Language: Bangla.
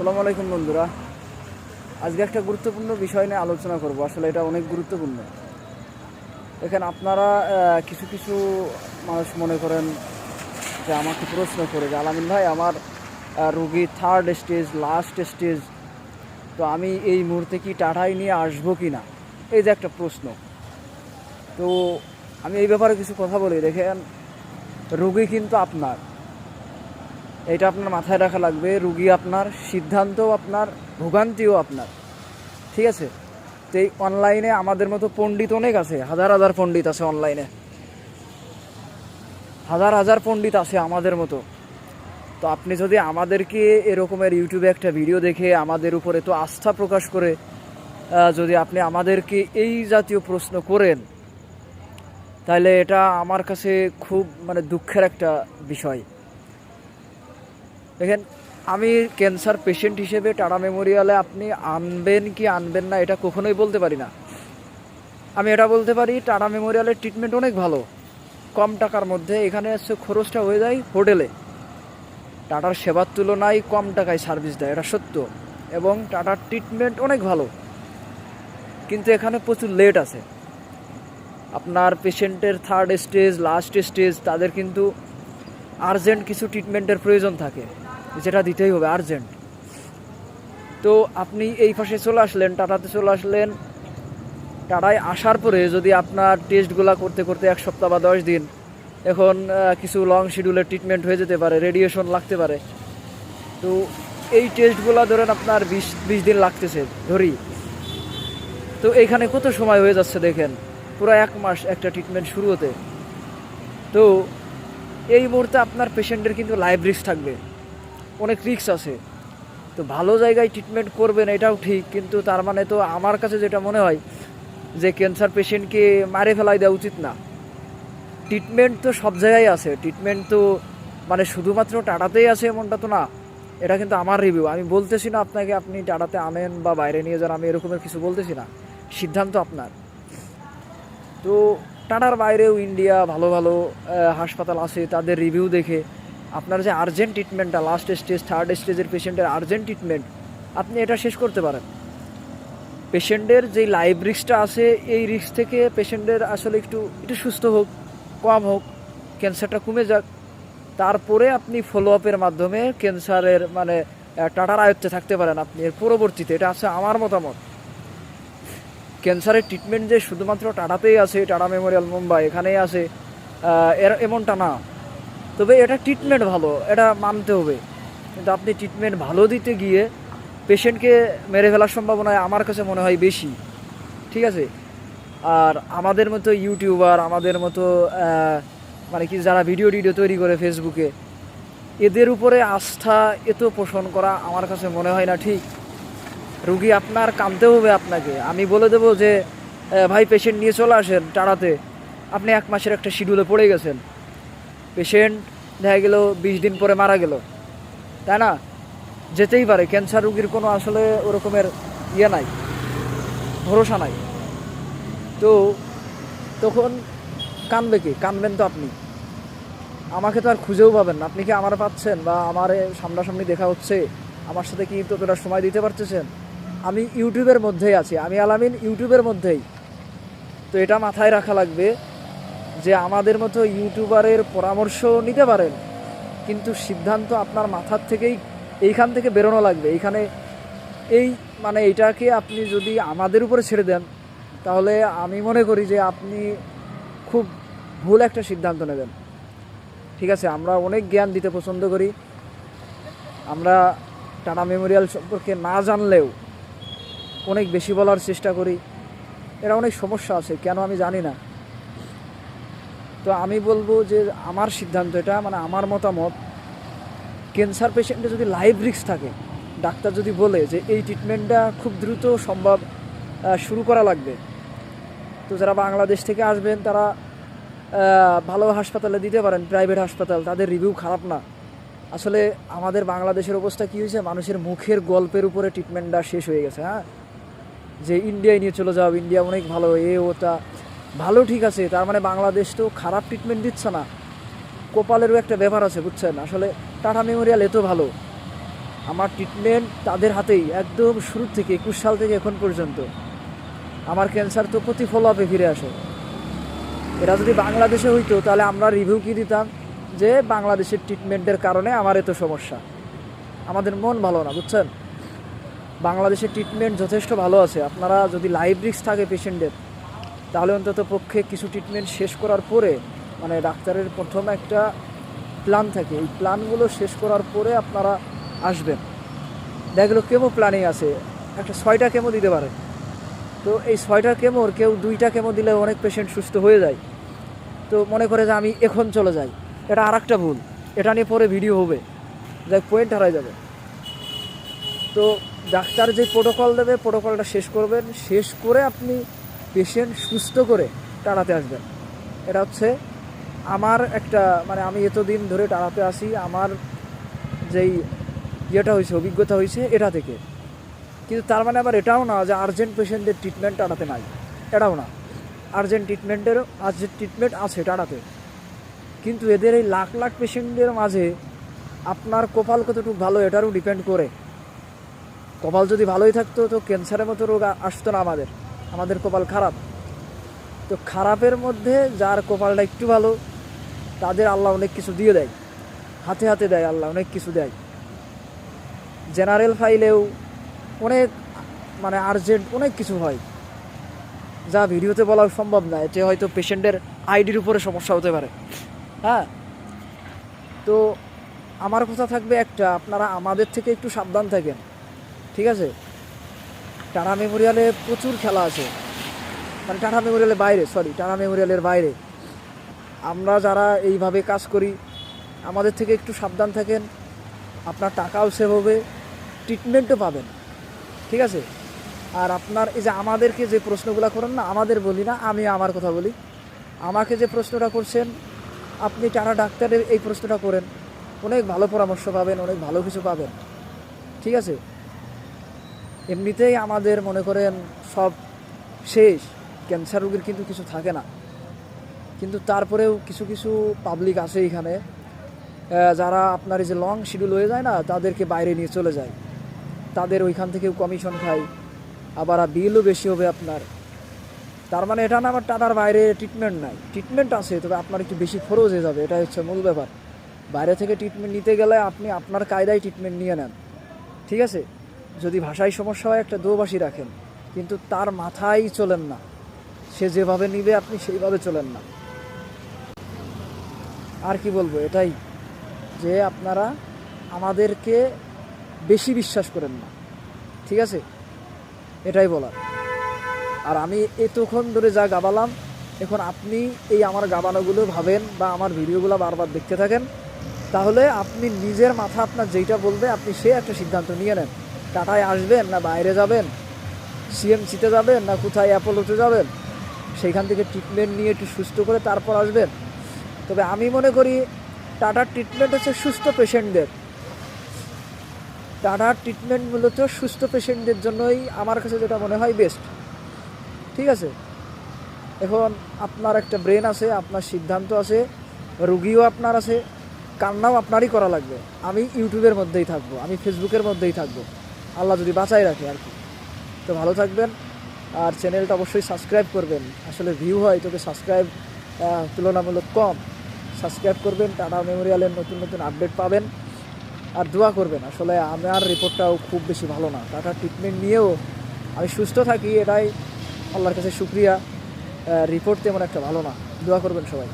আসসালামু আলাইকুম বন্ধুরা। আজকে একটা গুরুত্বপূর্ণ বিষয় নিয়ে আলোচনা করব। আসলে এটা অনেক গুরুত্বপূর্ণ। এখানে আপনারা কিছু কিছু মানুষ মনে করেন যে আমাকে প্রশ্ন করে যে, আলামিন ভাই, আমার রুগী থার্ড স্টেজ লাস্ট স্টেজ তো আমি এই মুহূর্তে কি টাটাই নিয়ে আসব কি না? এই যে একটা প্রশ্ন। তো আমি এই ব্যাপারে কিছু কথা বলি। দেখেন, রুগী কিন্তু আপনার। এটা আপনার মাথায় রাখা লাগবে, রুগী আপনার, সিদ্ধান্তও আপনার, ভোগান্তিও আপনার। ঠিক আছে? তো এই অনলাইনে আমাদের মতো পণ্ডিত অনেক আছে, হাজার হাজার পণ্ডিত আছে অনলাইনে হাজার হাজার পণ্ডিত আছে আমাদের মতো। তো আপনি যদি আমাদেরকে এরকমের ইউটিউবে একটা ভিডিও দেখে আমাদের উপরে তো আস্থা প্রকাশ করে যদি আপনি আমাদেরকে এই জাতীয় প্রশ্ন করেন, তাহলে এটা আমার কাছে খুব মানে দুঃখের একটা বিষয়। দেখেন, আমি ক্যান্সার পেশেন্ট হিসেবে টাটা মেমোরিয়ালে আপনি আনবেন কি আনবেন না, এটা কখনোই বলতে পারি না। আমি এটা বলতে পারি টাটা মেমোরিয়ালের ট্রিটমেন্ট অনেক ভালো। কম টাকার মধ্যে এখানে হচ্ছে খরচটা হয়ে যায় হোটেলে। টাটার সেবার তুলনায় কম টাকায় সার্ভিস দেয়, এটা সত্য। এবং টাটার ট্রিটমেন্ট অনেক ভালো। কিন্তু এখানে প্রচুর লেট আছে। আপনার পেশেন্টের থার্ড স্টেজ লাস্ট স্টেজ তাদের কিন্তু আর্জেন্ট কিছু ট্রিটমেন্টের প্রয়োজন থাকে। যেটা দিতেই হবে আর্জেন্ট তো আপনি এই পাশে চলে আসলেন, টাটাতে চলে আসলেন। টাটায় আসার পরে যদি আপনার টেস্টগুলো করতে করতে এক সপ্তাহ বা দশ দিন, এখন কিছু লং শিডিউলের ট্রিটমেন্ট হয়ে যেতে পারে রেডিয়েশন লাগতে পারে। তো এই টেস্টগুলো ধরেন আপনার বিশ বিশ দিন লাগতেছে ধরি তো এইখানে কত সময় হয়ে যাচ্ছে দেখেন, পুরো এক মাস একটা ট্রিটমেন্ট শুরু হতে। তো এই মুহূর্তে আপনার পেশেন্টের কিন্তু লাইভ থাকবে। অনেক রিস্ক আছে। তো ভালো জায়গায় ট্রিটমেন্ট করবেন, এটাও ঠিক, কিন্তু তার মানে তো আমার কাছে যেটা মনে হয় যে ক্যান্সার পেশেন্টকে মারে ফেলাই দেওয়া উচিত না। ট্রিটমেন্ট তো সব জায়গায় আছে ট্রিটমেন্ট তো মানে শুধুমাত্র টাটাতেই আছে এমনটা তো না, এটা কিন্তু আমার রিভিউ আমি বলতেছি না আপনাকে, আপনি টাটাতে আনেন বা বাইরে নিয়ে যান, আমি এরকমের কিছু বলতেছি না, সিদ্ধান্ত আপনার। তো টাটার বাইরেও ইন্ডিয়া ভালো ভালো হাসপাতাল আছে, তাদের রিভিউ দেখে আপনার যে আর্জেন্ট ট্রিটমেন্টটা লাস্ট স্টেজ থার্ড স্টেজের পেশেন্টের আর্জেন্ট ট্রিটমেন্ট আপনি এটা শেষ করতে পারেন। পেশেন্টের যে লাইভ রিস্কটা আছে, এই রিস্ক থেকে পেশেন্টের আসলে একটু একটু সুস্থ হোক, কম হোক ক্যান্সারটা কমে যাক, তারপরে আপনি ফলো আপের মাধ্যমে ক্যান্সারের মানে টাটার আয়ত্তে থাকতে পারেন আপনি এর পরবর্তীতে। এটা আছে আমার মতামত। ক্যান্সারের ট্রিটমেন্ট যে শুধুমাত্র টাটাতেই আছে, টাটা মেমোরিয়াল মুম্বাই, এখানেই আছে এর এমনটা না। তবে এটা ট্রিটমেন্ট ভালো, এটা মানতে হবে। কিন্তু আপনি ট্রিটমেন্ট ভালো দিতে গিয়ে পেশেন্টকে মেরে ফেলার সম্ভাবনা আমার কাছে মনে হয় বেশি, ঠিক আছে? আর আমাদের মতো ইউটিউবার আমাদের মতো মানে কি যারা ভিডিও টিডিও তৈরি করে ফেসবুকে এদের উপরে আস্থা এত পোষণ করা আমার কাছে মনে হয় না ঠিক। রুগী আপনার কামতে হবে আপনাকে। আমি বলে দেবো যে ভাই পেশেন্ট নিয়ে চলে আসেন টাড়াতে। আপনি এক মাসের একটা শিডিউলে পড়ে গেছেন। পেশেন্ট দেখা গেল, বিশ দিন পরে মারা গেল। তাই না? যেতেই পারে, ক্যান্সার রুগীর কোনো আসলে ওরকমের ইয়ে নাই, ভরসা নাই। তো তখন কানবে কি? কানবেন তো আপনি। আমাকে তো আর খুঁজেও পাবেন না। আপনি কি আমার পাচ্ছেন বা আমার সামনাসামনি দেখা হচ্ছে? আমার সাথে কি ততটা সময় দিতে পারতেছেন? আমি ইউটিউবের মধ্যেই আছি। আমি আলামিন ইউটিউবের মধ্যেই। তো এটা মাথায় রাখা লাগবে যে আমাদের মতো ইউটিউবারের পরামর্শ নিতে পারেন, কিন্তু সিদ্ধান্ত আপনার মাথার থেকেই এইখান থেকে বেরোনো লাগবে। এইখানে এই মানে এইটাকে আপনি যদি আমাদের উপরে ছেড়ে দেন, তাহলে আমি মনে করি যে আপনি খুব ভুল একটা সিদ্ধান্ত নেবেন। ঠিক আছে, আমরা অনেক জ্ঞান দিতে পছন্দ করি। আমরা টাটা মেমোরিয়াল সম্পর্কে না জানলেও অনেক বেশি বলার চেষ্টা করি। এরা অনেক সমস্যা আছে, কেন আমি জানি না। তো আমি বলব যে আমার সিদ্ধান্ত এটা মানে আমার মতামত ক্যান্সার পেশেন্টে যদি লাইভ রিস্ক থাকে, ডাক্তার যদি বলে যে এই ট্রিটমেন্টটা খুব দ্রুত সম্ভব শুরু করা লাগবে। তো যারা বাংলাদেশ থেকে আসবেন, তারা ভালো হাসপাতালে দিতে পারেন প্রাইভেট হাসপাতাল, তাদের রিভিউ খারাপ না। আসলে আমাদের বাংলাদেশের অবস্থা কী হয়েছে, মানুষের মুখের গল্পের উপরে ট্রিটমেন্টটা শেষ হয়ে গেছে হ্যাঁ? যে ইন্ডিয়ায় নিয়ে চলে যাও ইন্ডিয়া অনেক ভালো, এ ওটা ভালো ঠিক আছে, তার মানে বাংলাদেশ তো খারাপ ট্রিটমেন্ট দিচ্ছে না। কপালেরও একটা ব্যাপার আছে, বুঝছেন? আসলে টাটা মেমোরিয়াল এত ভালো। আমার ট্রিটমেন্ট তাদের হাতেই, একদম শুরু থেকে, একুশ সাল থেকে এখন পর্যন্ত। আমার ক্যান্সার তো প্রতি ফলো আপে ফিরে আসে। এটা যদি বাংলাদেশে হইতো, তাহলে আমরা রিভিউ কি দিতাম? যে বাংলাদেশের ট্রিটমেন্টের কারণে আমার এত সমস্যা। আমাদের মন ভালো না, বুঝছেন? বাংলাদেশের ট্রিটমেন্ট যথেষ্ট ভালো আছে। আপনারা যদি লাইভ রিক্স থাকে পেশেন্টের তাহলে অন্তত পক্ষে কিছু ট্রিটমেন্ট শেষ করার পরে মানে ডাক্তারের প্রথম একটা প্ল্যান থাকে। এই প্ল্যানগুলো শেষ করার পরে আপনারা আসবেন। দেখা গেলো কেমো প্ল্যানিং আছে। একটা ছয়টা কেমো দিতে পারে। তো এই ছয়টা কেমোর কেউ দুইটা কেমো দিলে অনেক পেশেন্ট সুস্থ হয়ে যায়। তো মনে করে যে আমি এখন চলে যাই। এটা আর একটা ভুল। এটা নিয়ে পরে ভিডিও হবে। যাই পয়েন্ট হারাই যাবে। তো ডাক্তার যে প্রোটোকল দেবে প্রোটোকলটা শেষ করবেন। শেষ করে আপনি পেশেন্ট সুস্থ করে টাড়াতে আসবেন। এটা হচ্ছে আমার একটা মানে আমি এতদিন ধরে টাড়াতে আসি, আমার যেই ইয়েটা হয়েছে, অভিজ্ঞতা হয়েছে, এটা থেকে। কিন্তু তার মানে আবার এটাও না যে আর্জেন্ট পেশেন্টদের ট্রিটমেন্ট টাড়াতে নাই। এটাও না। আর্জেন্ট ট্রিটমেন্টেরও আর্জেন্ট ট্রিটমেন্ট আছে টাড়াতে কিন্তু এদের এই লাখ লাখ পেশেন্টদের মাঝে আপনার কপাল কতটুকু ভালো এটারও ডিপেন্ড করে। কপাল যদি ভালোই থাকতো তো ক্যান্সারের মতো রোগ আসতো না আমাদের। আমাদের কপাল খারাপ। তো খারাপের মধ্যে যার কপালটা একটু ভালো, তাদের আল্লাহ অনেক কিছু দিয়ে দেয়। হাতে হাতে দেয় আল্লাহ, অনেক কিছু দেয়। জেনারেল ফাইলেও অনেক মানে আর্জেন্ট অনেক কিছু হয়। যা ভিডিওতে বলা সম্ভব না, এতে হয়তো পেশেন্টের আইডির উপরে সমস্যা হতে পারে। হ্যাঁ? তো আমার কথা থাকবে একটা, আপনারা আমাদের থেকে একটু সাবধান থাকেন। ঠিক আছে? টাটা মেমোরিয়ালে প্রচুর খেলা আছে। মানে টাটা মেমোরিয়ালের বাইরে সরি টাটা মেমোরিয়ালের বাইরে। আমরা যারা এইভাবে কাজ করি, আমাদের থেকে একটু সাবধান থাকেন, আপনার টাকাও সেভ হবে ট্রিটমেন্টও পাবেন। ঠিক আছে? আর আপনার এই যে আমাদেরকে যে প্রশ্নগুলো করেন না, আমাদের বলি না, আমি আমার কথা বলি। আমাকে যে প্রশ্নটা করছেন, আপনি টাটা ডাক্তারের এই প্রশ্নটা করেন, অনেক ভালো পরামর্শ পাবেন, অনেক ভালো কিছু পাবেন। ঠিক আছে? এমনিতেই আমাদের মনে করেন সব শেষ। ক্যান্সার রোগীর কিন্তু কিছু থাকে না। কিন্তু তারপরেও কিছু কিছু পাবলিক আছে এখানে। যারা আপনার এই যে লং শিডিউল হয়ে যায় না, তাদেরকে বাইরে নিয়ে চলে যায়। তাদের ওইখান থেকেও কমিশন খায়। আবার বিলও বেশি হবে আপনার। তার মানে এটা না আমার টাটার বাইরে ট্রিটমেন্ট নাই। ট্রিটমেন্ট আছে, তবে আপনার একটু বেশি খরচ হয়ে যাবে। এটা হচ্ছে মূল ব্যাপার। বাইরে থেকে ট্রিটমেন্ট নিতে গেলে আপনি আপনার কায়দায় ট্রিটমেন্ট নিয়ে নেন। ঠিক আছে? যদি ভাষায় সমস্যা হয় একটা দোবাসী রাখেন, কিন্তু তার মাথায় চলেন না। সে যেভাবে নিবে আপনি সেইভাবে চলেন না। আর কি বলব এটাই, যে আপনারা আমাদেরকে বেশি বিশ্বাস করেন না। ঠিক আছে? এটাই বলার। আর আমি এতক্ষণ ধরে যা গাবালাম, এখন আপনি এই আমার গাবানোগুলো ভাবেন বা আমার ভিডিওগুলো বারবার দেখতে থাকেন, তাহলে আপনি নিজের মাথা আপনার যেইটা বলবে আপনি সে একটা সিদ্ধান্ত নিয়ে নেন। টাটায় আসবেন না বাইরে যাবেন? সিএমসিতে যাবেন না কোথায় অ্যাপোলোতে যাবেন? সেইখান থেকে ট্রিটমেন্ট নিয়ে একটু সুস্থ করে তারপর আসবেন। তবে আমি মনে করি টাটার ট্রিটমেন্ট হচ্ছে সুস্থ পেশেন্টদের। টাটার ট্রিটমেন্ট মূলত সুস্থ পেশেন্টদের জন্যই আমার কাছে যেটা মনে হয় বেস্ট ঠিক আছে? এখন আপনার একটা ব্রেন আছে, আপনার সিদ্ধান্ত আছে, রুগীও আপনার আছে, কান্নাও আপনারই করা লাগবে। আমি ইউটিউবের মধ্যেই থাকব, আমি ফেসবুকের মধ্যেই থাকব। আল্লাহ যদি বাঁচাই রাখে আর কি। তো ভালো থাকবেন আর চ্যানেলটা অবশ্যই সাবস্ক্রাইব করবেন। আসলে ভিউ হয় তবে সাবস্ক্রাইব তুলনামূলক কম। সাবস্ক্রাইব করবেন টাটা মেমোরিয়ালের নতুন নতুন আপডেট পাবেন। আর দোয়া করবেন, আসলে আমার রিপোর্টটাও খুব বেশি ভালো না। টাটা ট্রিটমেন্ট নিয়েও আমি সুস্থ থাকি, এটাই আল্লাহর কাছে শুক্রিয়া। রিপোর্ট তেমন একটা ভালো না। দোয়া করবেন সবাই।